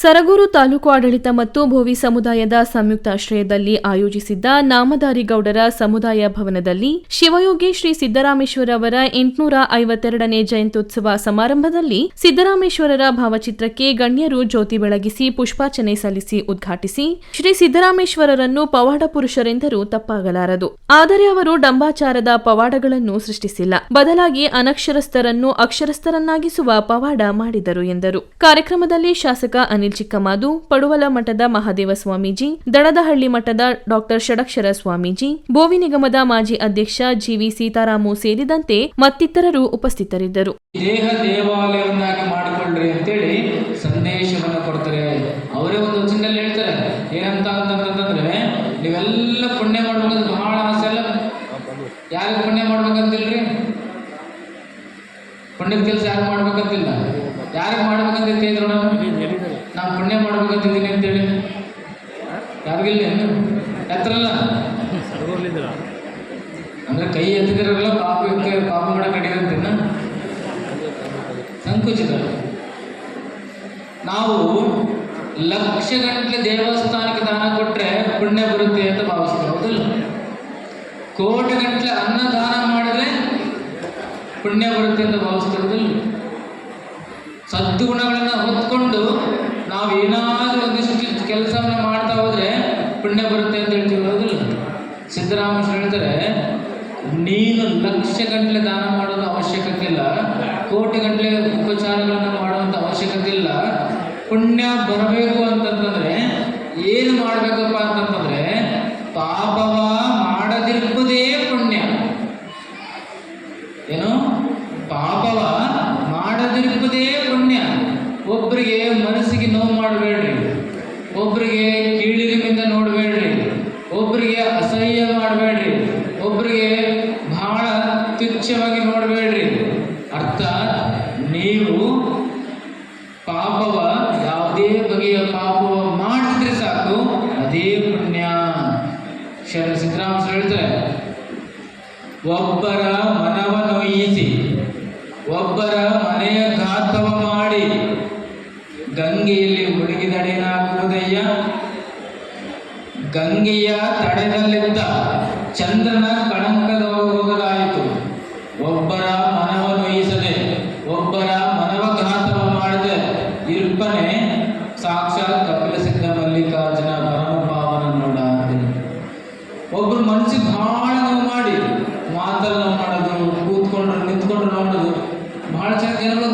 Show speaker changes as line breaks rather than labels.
ಸರಗೂರು ತಾಲೂಕು ಆಡಳಿತ ಮತ್ತು ಭೋವಿ ಸಮುದಾಯದ ಸಂಯುಕ್ತಾಶ್ರಯದಲ್ಲಿ ಆಯೋಜಿಸಿದ್ದ ನಾಮಧಾರಿಗೌಡರ ಸಮುದಾಯ ಭವನದಲ್ಲಿ ಶಿವಯೋಗಿ ಶ್ರೀ ಸಿದ್ದರಾಮೇಶ್ವರ ಅವರ ಎಂಟುನೂರ ಐವತ್ತೆರಡನೇ ಜಯಂತ್ಯುತ್ಸವ ಸಮಾರಂಭದಲ್ಲಿ ಸಿದ್ದರಾಮೇಶ್ವರರ ಭಾವಚಿತ್ರಕ್ಕೆ ಗಣ್ಯರು ಜ್ಯೋತಿ ಬೆಳಗಿಸಿ ಪುಷ್ಪಾರ್ಚನೆ ಸಲ್ಲಿಸಿ ಉದ್ಘಾಟಿಸಿ ಶ್ರೀ ಸಿದ್ದರಾಮೇಶ್ವರರನ್ನು ಪವಾಡ ಪುರುಷರೆಂದರೂ ತಪ್ಪಾಗಲಾರದು. ಆದರೆ ಅವರು ಡಂಬಾಚಾರದ ಪವಾಡಗಳನ್ನು ಸೃಷ್ಟಿಸಿಲ್ಲ. ಬದಲಾಗಿ ಅನಕ್ಷರಸ್ಥರನ್ನು ಅಕ್ಷರಸ್ಥರನ್ನಾಗಿಸುವ ಪವಾಡ ಮಾಡಿದರು ಎಂದರು. ಕಾರ್ಯಕ್ರಮದಲ್ಲಿ ಶಾಸಕ ಚಿಕ್ಕಮಾದು, ಪಡುವಲ ಮಠದ ಮಹಾದೇವ ಸ್ವಾಮೀಜಿ ದಡದಹಳ್ಳಿ ಮಠದ ಡಾಕ್ಟರ್ ಷಡಕ್ಷರ ಸ್ವಾಮೀಜಿ, ಬೋವಿ ನಿಗಮದ ಮಾಜಿ ಅಧ್ಯಕ್ಷ ಜಿವಿ ಸೀತಾರಾಮು ಸೇರಿದಂತೆ ಮತ್ತಿತರರು ಉಪಸ್ಥಿತರಿದ್ದರು.
ದೇಹ ದೇವಾಲಯವನ್ನಾಗಿ ಮಾಡಿಕೊಳ್ಳ್ರಿ ಅಂತೇಳಿ ಸಂದೇಶವನ್ನು ಕೊಡ್ತಾರೆ. ಅವರೇ ಒಂದು ವಚನದಲ್ಲಿ ಹೇಳ್ತಾರೆ. ಏನಂತ ಅಂತಂತಂದ್ರೆ, ನೀವೆಲ್ಲ ಪುಣ್ಯ ಮಾಡ್ಬೇಕಂತ ಬಹಳ ಆಸೆ ಅಲ್ಲ. ಯಾರಿಗೆ ಪುಣ್ಯ ಮಾಡ್ಬೇಕಂತಿಲ್ರಿ? ಪುಣ್ಯದ ಕೆಲಸ ಯಾರು ಮಾಡ್ಬೇಕಂತಿಲ್ಲ? ಯಾರಿಗೆ ಮಾಡ್ಬೇಕಂತ ನಾನು ಪುಣ್ಯ ಮಾಡ್ಬೇಕಂತಿದ್ದೀನಿ ಅಂತೇಳಿ. ಯಾರಿಗಿಲ್ಲ? ಎತ್ತರಲ್ಲ ಅಂದ್ರೆ ಕೈ ಎತ್ತಿದಿರಲ್ಲ ಪಾಪಕ್ಕೆ ಪಾಪ ಮಾಡಕ್ ಕಡಿದಂತೇನ ಸಂಕುಚಿತ. ನಾವು ಲಕ್ಷ ಗಂಟೆ ದೇವಸ್ಥಾನಕ್ಕೆ ದಾನ ಕೊಟ್ಟರೆ ಪುಣ್ಯ ಬರುತ್ತೆ ಅಂತ ಭಾವಿಸ್ತೀವಿ ಹೌದಲ್ಲ? ಕೋಟಿ ಗಂಟಲೆ ಅನ್ನದಾನ ಮಾಡಿದ್ರೆ ಪುಣ್ಯ ಬರುತ್ತೆ ಅಂತ ಭಾವಿಸ್ತಿರೋದಿಲ್ಲ ಸದ್ಗುಣಗಳನ್ನು ಹೊತ್ಕೊಂಡು ನಾವು ಏನಾದರೂ ಒಂದಿಷ್ಟು ಕೆಲಸವನ್ನ ಮಾಡ್ತಾ ಹೋದ್ರೆ ಪುಣ್ಯ ಬರುತ್ತೆ ಅಂತ ಹೇಳ್ತೀವಿ, ಹೌದಿಲ್ಲ? ಸಿದ್ದರಾಮಯ್ಯ ಹೇಳ್ತಾರೆ, ನೀನು ಲಕ್ಷ ಗಂಟಲೆ ದಾನ ಮಾಡೋದು ಅವಶ್ಯಕತೆ ಇಲ್ಲ. ಕೋಟಿ ಗಂಟಲೆ ಉಪಚಾರಗಳನ್ನು ಮಾಡುವಂಥ ಅವಶ್ಯಕತೆ ಇಲ್ಲ. ಪುಣ್ಯ ಬರಬೇಕು ಅಂತಂತಂದ್ರೆ, ಏನು ಮಾಡಬೇಕಪ್ಪ ಅಂತಂತಂದ್ರೆ, ಪಾಪವ ಮಾಡದಿರುವುದೇ ಪುಣ್ಯ ಏನು ಪಾಪವ ಮಾಡದಿರುವುದೇ ಪುಣ್ಯ ಒಬ್ಬರಿಗೆ ಮನಸ್ಸಿಗೆ ನೋವು ಮಾಡಬೇಡ್ರಿ ಒಬ್ಬರಿಗೆ ಕೀಳಿರಿಮಿಂದ ನೋಡಬೇಡ್ರಿ. ಒಬ್ಬರಿಗೆ ಅಸಹ್ಯ ಮಾಡಬೇಡ್ರಿ. ಒಬ್ಬರಿಗೆ ಬಹಳ ತುಚ್ಛವಾಗಿ ನೋಡಬೇಡ್ರಿ. ಅರ್ಥಾತ್ ನೀವು ಪಾಪವ ಯಾವುದೇ ಬಗೆಯ ಪಾಪವ ಮಾಡಿದ್ರೆ ಸಾಕು, ಅದೇ ಪುಣ್ಯ. ಶರ ಸಿದ್ದರಾಮ ಹೇಳ್ತಾರೆ, ಒಬ್ಬರ ಮನವ ನೋಯಿಸಿ ಒಬ್ಬರ ಮನೆಯ ಘಾತವ ಮಾಡಿ, ಗಂಗೆಯಲ್ಲಿ ಮುಳುಗಿದಡೇನಾಗುವುದಯ್ಯ ಗಂಗೆಯ ತಡೆದಲ್ಲಿದ್ದ ಚಂದ್ರನ ಕಳಂಕದ ಹೋಗಲಾಯಿತು ಒಬ್ಬರ ಮನವ ನೋಯಿಸದೆ, ಒಬ್ಬರ ಮನವ ಘಾತವ ಮಾಡದೆ ಇರ್ಪನೆ ಸಾಕ್ಷಾತ್ ಕಪಿಲ ಸಿದ್ಧ ಮಲ್ಲಿಕಾರ್ಜುನ ಪರಮ ಪಾವನ ನೋಡ ಒಬ್ಬರು ಮನಸ್ಸಿಗೆ ಬಹಳ ನೋವು ಮಾಡಿ ಮಾತಲ್ಲಿ ನೋವು ಮಾಡೋದು, ಕೂತ್ಕೊಂಡ್ರೆ, ನಿಂತ್ಕೊಂಡ್ರು ನೋಡೋದು ಬಹಳ ಚೆನ್ನಾಗಿ ಜನಗಳು